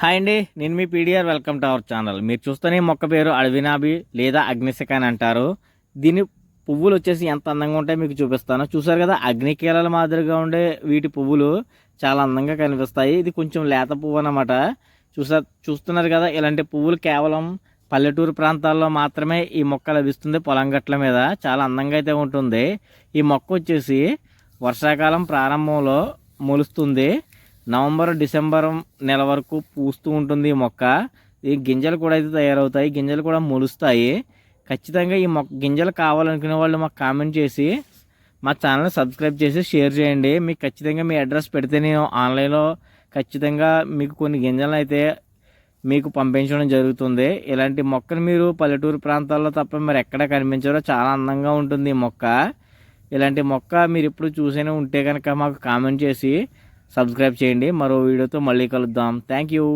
Hi అండి నేను మీ PDR welcome to our channel. మీరు చూస్తేనే మొక్క పేరు అడవినాభి లేదా అగ్నిశిఖ అని అంటారు. దీని పువ్వులు వచ్చేసి ఎంత అందంగా ఉంటాయో మీకు చూపిస్తాను. చూసారు కదా అగ్నికీలల మాదిరిగా ఉండే వీటి పువ్వులు చాలా అందంగా కనిపిస్తాయి. ఇది కొంచెం లేత పువ్వు అన్నమాట. చూసా చూస్తున్నారు కదా ఇలాంటి పువ్వులు కేవలం పల్లెటూరు ప్రాంతాల్లో మాత్రమే ఈ మొక్క లభిస్తుంది పొలం గట్ల మీద. చాలా అందంగా అయితే ఉంటుంది. ఈ మొక్క వచ్చేసి వర్షాకాలం ప్రారంభంలో మొలుస్తుంది. నవంబర్ డిసెంబర్ నెల వరకు పూస్తూ ఉంటుంది ఈ మొక్క. ఈ గింజలు కూడా అయితే తయారవుతాయి. గింజలు కూడా మొలుస్తాయి. ఖచ్చితంగా ఈ మొక్క గింజలు కావాలనుకునే వాళ్ళు మాకు కామెంట్ చేసి మా ఛానల్ సబ్స్క్రైబ్ చేసి షేర్ చేయండి. మీకు ఖచ్చితంగా మీ అడ్రస్ పెడితే నేను ఆన్లైన్లో ఖచ్చితంగా మీకు కొన్ని గింజలను అయితే మీకు పంపించడం జరుగుతుంది. ఇలాంటి మొక్కను మీరు పల్లెటూరు ప్రాంతాల్లో తప్ప మరి ఎక్కడ కనిపించారో చాలా అందంగా ఉంటుంది ఈ మొక్క. ఇలాంటి మొక్క మీరు ఎప్పుడు చూసైనా ఉంటే కనుక మాకు కామెంట్ చేసి సబ్స్క్రైబ్ చేయండి. మరో వీడియోతో మళ్ళీ కలుద్దాం. Thank you